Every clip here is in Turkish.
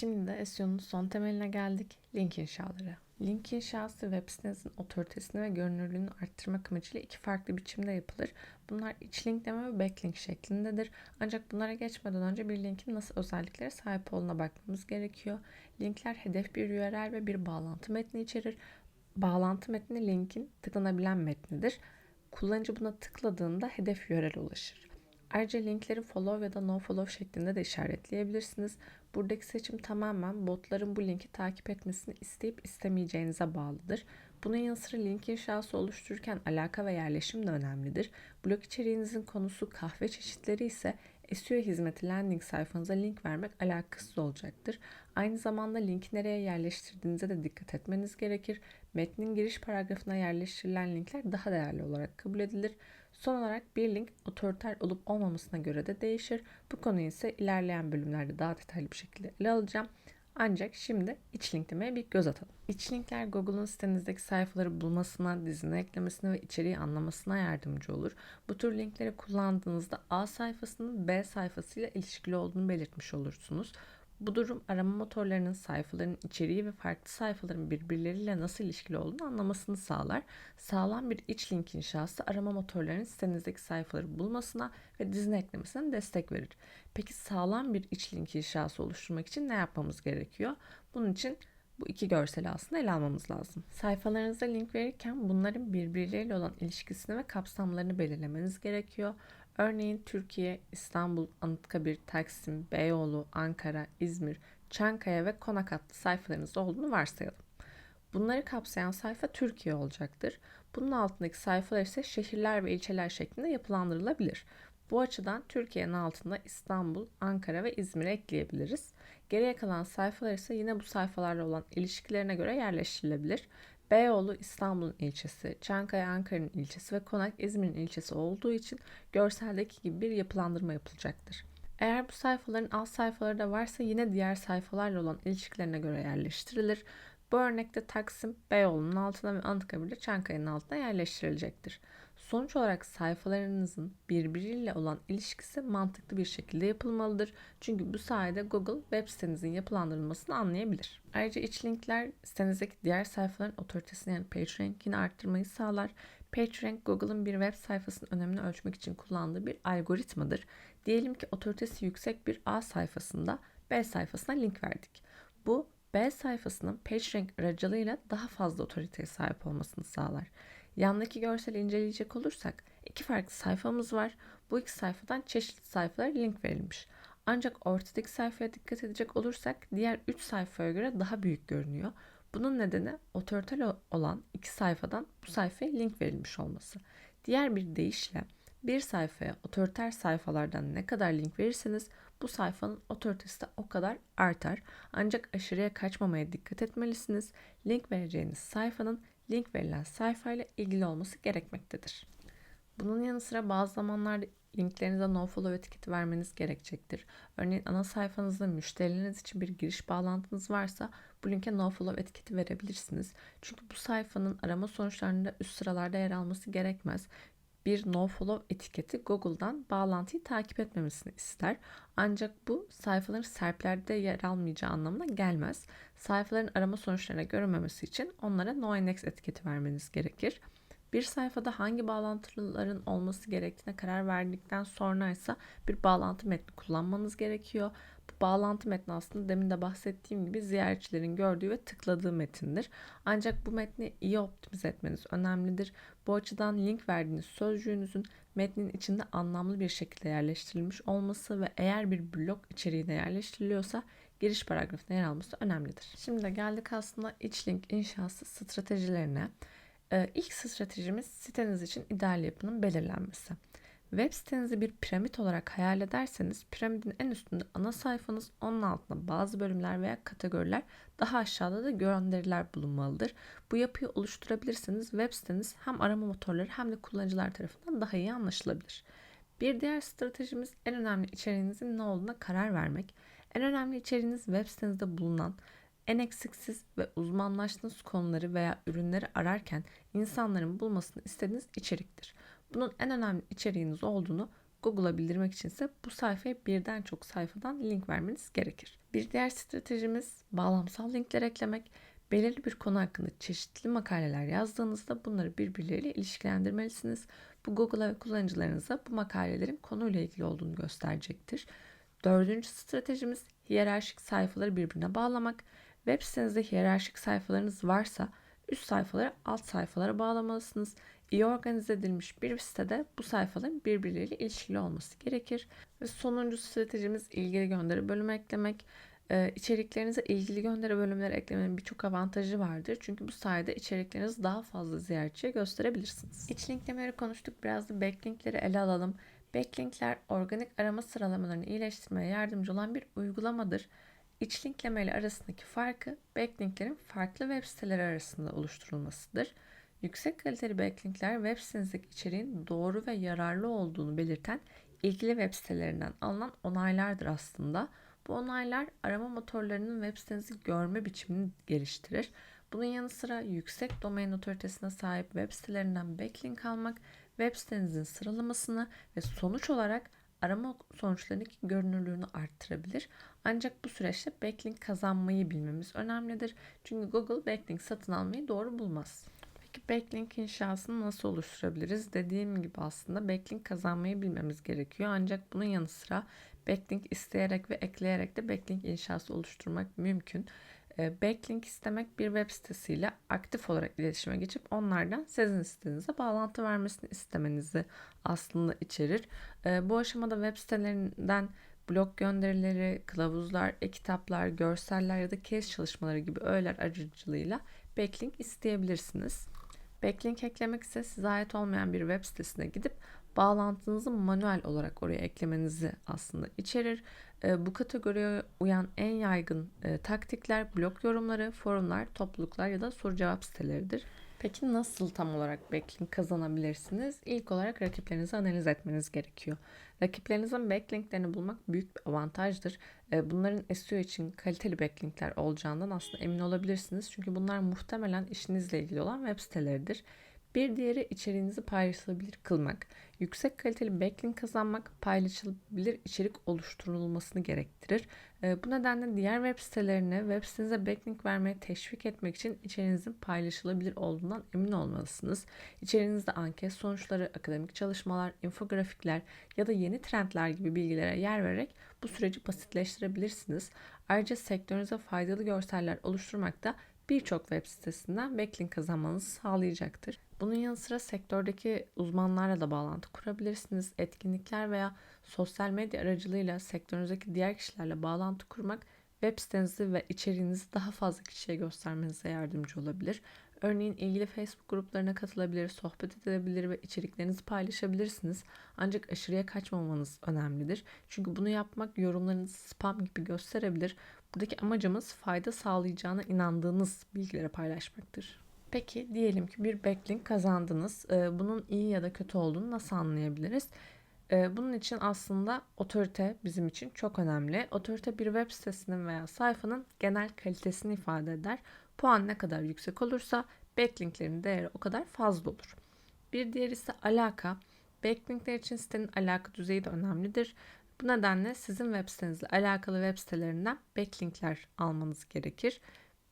Şimdi de SEO'nun son temeline geldik. Link inşaları. Link inşası web sitenizin otoritesini ve görünürlüğünü arttırmak amacıyla iki farklı biçimde yapılır. Bunlar iç linkleme ve backlink şeklindedir. Ancak bunlara geçmeden önce bir linkin nasıl özelliklere sahip olduğuna bakmamız gerekiyor. Linkler hedef bir URL ve bir bağlantı metni içerir. Bağlantı metni linkin tıklanabilen metnidir. Kullanıcı buna tıkladığında hedef URL ulaşır. Ayrıca linkleri follow ya da no follow şeklinde de işaretleyebilirsiniz. Buradaki seçim tamamen botların bu linki takip etmesini isteyip istemeyeceğinize bağlıdır. Bunun yanı sıra link inşası oluştururken alaka ve yerleşim de önemlidir. Blog içeriğinizin konusu kahve çeşitleri ise SEO hizmeti landing sayfanıza link vermek alakasız olacaktır. Aynı zamanda linki nereye yerleştirdiğinize de dikkat etmeniz gerekir. Metnin giriş paragrafına yerleştirilen linkler daha değerli olarak kabul edilir. Son olarak bir link otoriter olup olmamasına göre de değişir. Bu konuyu ise ilerleyen bölümlerde daha detaylı bir şekilde ele alacağım. Ancak şimdi iç linklemeye bir göz atalım. İç linkler Google'un sitenizdeki sayfaları bulmasına, dizine eklemesine ve içeriği anlamasına yardımcı olur. Bu tür linkleri kullandığınızda A sayfasının B sayfasıyla ilişkili olduğunu belirtmiş olursunuz. Bu durum arama motorlarının sayfaların içeriği ve farklı sayfaların birbirleriyle nasıl ilişkili olduğunu anlamasını sağlar. Sağlam bir iç link inşası arama motorlarının sitenizdeki sayfaları bulmasına ve dizine eklemesine destek verir. Peki sağlam bir iç link inşası oluşturmak için ne yapmamız gerekiyor? Bunun için bu iki görseli aslında ele almamız lazım. Sayfalarınıza link verirken bunların birbirleriyle olan ilişkisini ve kapsamlarını belirlemeniz gerekiyor. Örneğin Türkiye, İstanbul, Anıtkabir, Taksim, Beyoğlu, Ankara, İzmir, Çankaya ve Konak adlı sayfalarınız olduğunu varsayalım. Bunları kapsayan sayfa Türkiye olacaktır. Bunun altındaki sayfalar ise şehirler ve ilçeler şeklinde yapılandırılabilir. Bu açıdan Türkiye'nin altında İstanbul, Ankara ve İzmir'i ekleyebiliriz. Geriye kalan sayfalar ise yine bu sayfalarla olan ilişkilerine göre yerleştirilebilir. Beyoğlu İstanbul'un ilçesi, Çankaya Ankara'nın ilçesi ve Konak İzmir'in ilçesi olduğu için görseldeki gibi bir yapılandırma yapılacaktır. Eğer bu sayfaların alt sayfaları da varsa yine diğer sayfalarla olan ilişkilerine göre yerleştirilir. Bu örnekte Taksim Beyoğlu'nun altına ve Anıtkabir'de Çankaya'nın altına yerleştirilecektir. Sonuç olarak sayfalarınızın birbiriyle olan ilişkisi mantıklı bir şekilde yapılmalıdır. Çünkü bu sayede Google web sitenizin yapılandırılmasını anlayabilir. Ayrıca iç linkler sitenizdeki diğer sayfaların otoritesini yani PageRank'ini arttırmayı sağlar. PageRank Google'ın bir web sayfasının önemini ölçmek için kullandığı bir algoritmadır. Diyelim ki otoritesi yüksek bir A sayfasında B sayfasına link verdik. Bu B sayfasının PageRank aracılığıyla daha fazla otoriteye sahip olmasını sağlar. Yandaki görseli inceleyecek olursak iki farklı sayfamız var. Bu iki sayfadan çeşitli sayfalara link verilmiş. Ancak ortadaki sayfaya dikkat edecek olursak diğer 3 sayfaya göre daha büyük görünüyor. Bunun nedeni otoriter olan iki sayfadan bu sayfaya link verilmiş olması. Diğer bir deyişle bir sayfaya otoriter sayfalardan ne kadar link verirseniz bu sayfanın otoritesi de o kadar artar. Ancak aşırıya kaçmamaya dikkat etmelisiniz. Link vereceğiniz sayfanın link verilen sayfayla ilgili olması gerekmektedir. Bunun yanı sıra bazı zamanlarda linklerinize nofollow etiketi vermeniz gerekecektir. Örneğin ana sayfanızda müşterileriniz için bir giriş bağlantınız varsa bu linke nofollow etiketi verebilirsiniz. Çünkü bu sayfanın arama sonuçlarında üst sıralarda yer alması gerekmez bir nofollow etiketi Google'dan bağlantıyı takip etmemesini ister. Ancak bu sayfaların serplerde yer almayacağı anlamına gelmez. Sayfaların arama sonuçlarına görünmemesi için onlara noindex etiketi vermeniz gerekir. Bir sayfada hangi bağlantıların olması gerektiğine karar verdikten sonra ise bir bağlantı metni kullanmanız gerekiyor. Bu bağlantı metni aslında demin de bahsettiğim gibi ziyaretçilerin gördüğü ve tıkladığı metindir. Ancak bu metni iyi optimize etmeniz önemlidir. Bu açıdan link verdiğiniz sözcüğünüzün metnin içinde anlamlı bir şekilde yerleştirilmiş olması ve eğer bir blok içeriğine yerleştiriliyorsa giriş paragrafına yer alması önemlidir. Şimdi de geldik aslında iç link inşası stratejilerine. Ee, ilk stratejimiz siteniz için ideal yapının belirlenmesi. Web sitenizi bir piramit olarak hayal ederseniz piramidin en üstünde ana sayfanız, onun altında bazı bölümler veya kategoriler, daha aşağıda da gönderiler bulunmalıdır. Bu yapıyı oluşturabilirseniz web siteniz hem arama motorları hem de kullanıcılar tarafından daha iyi anlaşılabilir. Bir diğer stratejimiz en önemli içeriğinizin ne olduğuna karar vermek. En önemli içeriğiniz web sitenizde bulunan en eksiksiz ve uzmanlaştığınız konuları veya ürünleri ararken insanların bulmasını istediğiniz içeriktir. Bunun en önemli içeriğiniz olduğunu Google'a bildirmek için ise bu sayfaya birden çok sayfadan link vermeniz gerekir. Bir diğer stratejimiz bağlamsal linkler eklemek. Belirli bir konu hakkında çeşitli makaleler yazdığınızda bunları birbirleriyle ilişkilendirmelisiniz. Bu Google'a ve kullanıcılarınıza bu makalelerin konuyla ilgili olduğunu gösterecektir. Dördüncü stratejimiz hiyerarşik sayfaları birbirine bağlamak. Web sitenizde hiyerarşik sayfalarınız varsa üst sayfaları alt sayfalara bağlamalısınız. İyi organize edilmiş bir sitede bu sayfaların birbirleriyle ilişkili olması gerekir. Ve sonuncu stratejimiz ilgili gönderi bölümü eklemek. Ee, içeriklerinize ilgili gönderi bölümleri eklemenin birçok avantajı vardır. Çünkü bu sayede içeriklerinizi daha fazla ziyaretçiye gösterebilirsiniz. İç linklemeleri konuştuk. Biraz da backlinkleri ele alalım. Backlinkler organik arama sıralamalarını iyileştirmeye yardımcı olan bir uygulamadır. İç linkleme ile arasındaki farkı backlinklerin farklı web siteleri arasında oluşturulmasıdır. Yüksek kaliteli backlinkler web sitenizdeki içeriğin doğru ve yararlı olduğunu belirten ilgili web sitelerinden alınan onaylardır aslında. Bu onaylar arama motorlarının web sitenizi görme biçimini geliştirir. Bunun yanı sıra yüksek domain otoritesine sahip web sitelerinden backlink almak web sitenizin sıralamasını ve sonuç olarak arama sonuçlarındaki görünürlüğünü arttırabilir. Ancak bu süreçte backlink kazanmayı bilmemiz önemlidir. Çünkü Google backlink satın almayı doğru bulmaz. Peki backlink inşasını nasıl oluşturabiliriz? Dediğim gibi aslında backlink kazanmayı bilmemiz gerekiyor. Ancak bunun yanı sıra backlink isteyerek ve ekleyerek de backlink inşası oluşturmak mümkün. Ee, backlink istemek bir web sitesiyle aktif olarak iletişime geçip onlardan sizin sitenize bağlantı vermesini istemenizi aslında içerir. Ee, bu aşamada web sitelerinden blog gönderileri, kılavuzlar, e-kitaplar, görseller ya da case çalışmaları gibi öğeler aracılığıyla backlink isteyebilirsiniz. Backlink eklemek ise size ait olmayan bir web sitesine gidip bağlantınızı manuel olarak oraya eklemenizi aslında içerir. E, bu kategoriye uyan en yaygın e, taktikler blog yorumları, forumlar, topluluklar ya da soru cevap siteleridir. Peki nasıl tam olarak backlink kazanabilirsiniz? İlk olarak rakiplerinizi analiz etmeniz gerekiyor. Rakiplerinizin backlinklerini bulmak büyük bir avantajdır. E, bunların SEO için kaliteli backlinkler olacağından aslında emin olabilirsiniz. Çünkü bunlar muhtemelen işinizle ilgili olan web siteleridir. Bir diğeri içeriğinizi paylaşılabilir kılmak. Yüksek kaliteli backlink kazanmak paylaşılabilir içerik oluşturulmasını gerektirir. Ee, bu nedenle diğer web sitelerine web sitenize backlink vermeye teşvik etmek için içeriğinizin paylaşılabilir olduğundan emin olmalısınız. İçeriğinizde anket sonuçları, akademik çalışmalar, infografikler ya da yeni trendler gibi bilgilere yer vererek bu süreci basitleştirebilirsiniz. Ayrıca sektörünüze faydalı görseller oluşturmak da birçok web sitesinden backlink kazanmanızı sağlayacaktır. Bunun yanı sıra sektördeki uzmanlarla da bağlantı kurabilirsiniz. Etkinlikler veya sosyal medya aracılığıyla sektörünüzdeki diğer kişilerle bağlantı kurmak web sitenizi ve içeriğinizi daha fazla kişiye göstermenize yardımcı olabilir. Örneğin ilgili Facebook gruplarına katılabilir, sohbet edebilir ve içeriklerinizi paylaşabilirsiniz. Ancak aşırıya kaçmamanız önemlidir. Çünkü bunu yapmak yorumlarınızı spam gibi gösterebilir. Buradaki amacımız fayda sağlayacağına inandığınız bilgileri paylaşmaktır. Peki diyelim ki bir backlink kazandınız. Ee, bunun iyi ya da kötü olduğunu nasıl anlayabiliriz? Ee, bunun için aslında otorite bizim için çok önemli. Otorite bir web sitesinin veya sayfanın genel kalitesini ifade eder. Puan ne kadar yüksek olursa backlinklerin değeri o kadar fazla olur. Bir diğeri ise alaka. Backlinkler için sitenin alaka düzeyi de önemlidir. Bu nedenle sizin web sitenizle alakalı web sitelerinden backlinkler almanız gerekir.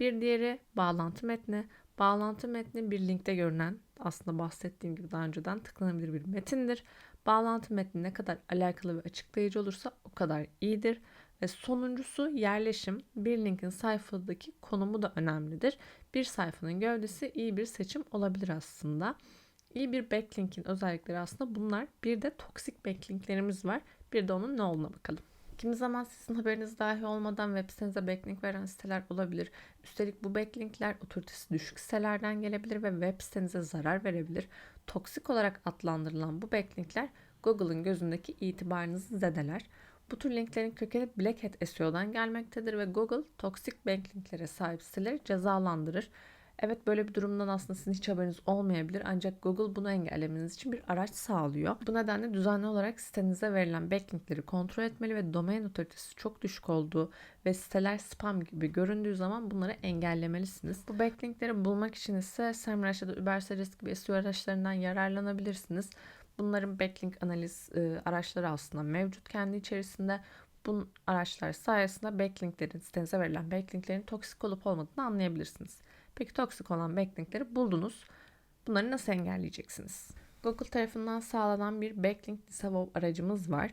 Bir diğeri bağlantı metni. Bağlantı metni bir linkte görünen aslında bahsettiğim gibi daha önceden tıklanabilir bir metindir. Bağlantı metni ne kadar alakalı ve açıklayıcı olursa o kadar iyidir. Ve sonuncusu yerleşim. Bir linkin sayfadaki konumu da önemlidir. Bir sayfanın gövdesi iyi bir seçim olabilir aslında. İyi bir backlink'in özellikleri aslında bunlar. Bir de toksik backlinklerimiz var. Bir de onun ne olduğuna bakalım. Kimi zaman sizin haberiniz dahi olmadan web sitenize backlink veren siteler olabilir. Üstelik bu backlinkler otoritesi düşük sitelerden gelebilir ve web sitenize zarar verebilir. Toksik olarak adlandırılan bu backlinkler Google'ın gözündeki itibarınızı zedeler. Bu tür linklerin kökeni Black Hat SEO'dan gelmektedir ve Google toksik backlinklere sahip siteleri cezalandırır. Evet böyle bir durumdan aslında sizin hiç haberiniz olmayabilir ancak Google bunu engellemeniz için bir araç sağlıyor. Bu nedenle düzenli olarak sitenize verilen backlinkleri kontrol etmeli ve domain otoritesi çok düşük olduğu ve siteler spam gibi göründüğü zaman bunları engellemelisiniz. Bu backlinkleri bulmak için ise SEMrush ya da Ubersuggest gibi SEO araçlarından yararlanabilirsiniz. Bunların backlink analiz e, araçları aslında mevcut kendi içerisinde. Bu araçlar sayesinde backlinklerin, sitenize verilen backlinklerin toksik olup olmadığını anlayabilirsiniz. Peki toksik olan backlinkleri buldunuz. Bunları nasıl engelleyeceksiniz? Google tarafından sağlanan bir backlink disavow aracımız var.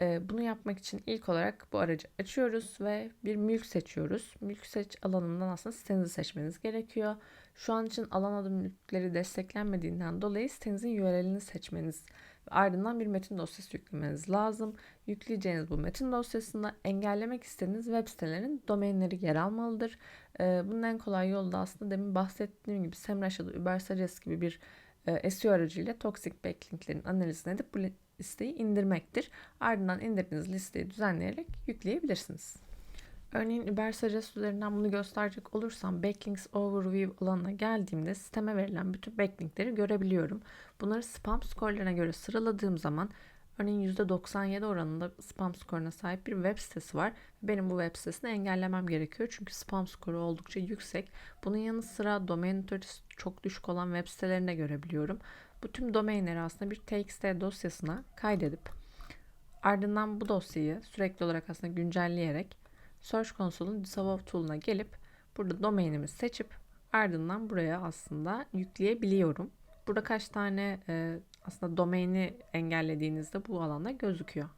Ee, bunu yapmak için ilk olarak bu aracı açıyoruz ve bir mülk seçiyoruz. Mülk seç alanından aslında sitenizi seçmeniz gerekiyor. Şu an için alan adı mülkleri desteklenmediğinden dolayı sitenizin URL'ini seçmeniz ardından bir metin dosyası yüklemeniz lazım. Yükleyeceğiniz bu metin dosyasında engellemek istediğiniz web sitelerinin domainleri yer almalıdır. Ee, bunun en kolay yolu da aslında demin bahsettiğim gibi SEMrush ya da Ubersuggest gibi bir e, SEO aracıyla toksik backlinklerin analizini edip bu listeyi indirmektir. Ardından indirdiğiniz listeyi düzenleyerek yükleyebilirsiniz. Örneğin Ubersuggest üzerinden bunu gösterecek olursam Backlinks Overview alanına geldiğimde sisteme verilen bütün backlinkleri görebiliyorum. Bunları spam skorlarına göre sıraladığım zaman örneğin %97 oranında spam skoruna sahip bir web sitesi var. Benim bu web sitesini engellemem gerekiyor çünkü spam skoru oldukça yüksek. Bunun yanı sıra domain otoritesi çok düşük olan web sitelerini de görebiliyorum. Bu tüm domainleri aslında bir txt dosyasına kaydedip ardından bu dosyayı sürekli olarak aslında güncelleyerek Search Console'un Disavow tool'una gelip burada domainimi seçip ardından buraya aslında yükleyebiliyorum. Burada kaç tane e, aslında domaini engellediğinizde bu alanda gözüküyor.